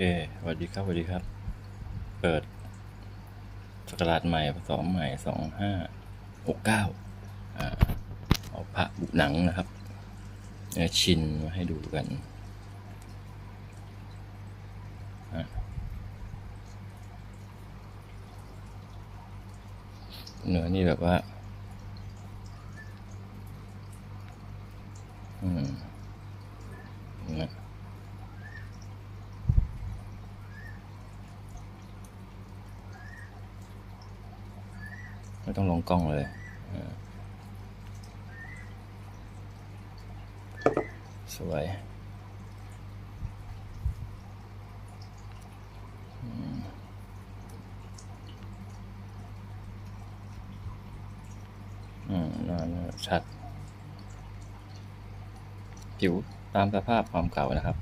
คสวัสดีครับสวัสดีครับ เปิดสกราชใหม่พศใหม่สองห้าหกเก้าเอาพระบุหนังนะครับเนื้อชินมาให้ดูกันเนื้อนี่แบบว่า อืมนะ ไม่ต้องลงกล้องเลยสวยอืมน่าน่าชัด ผิวตามสภาพความเก่านะครับ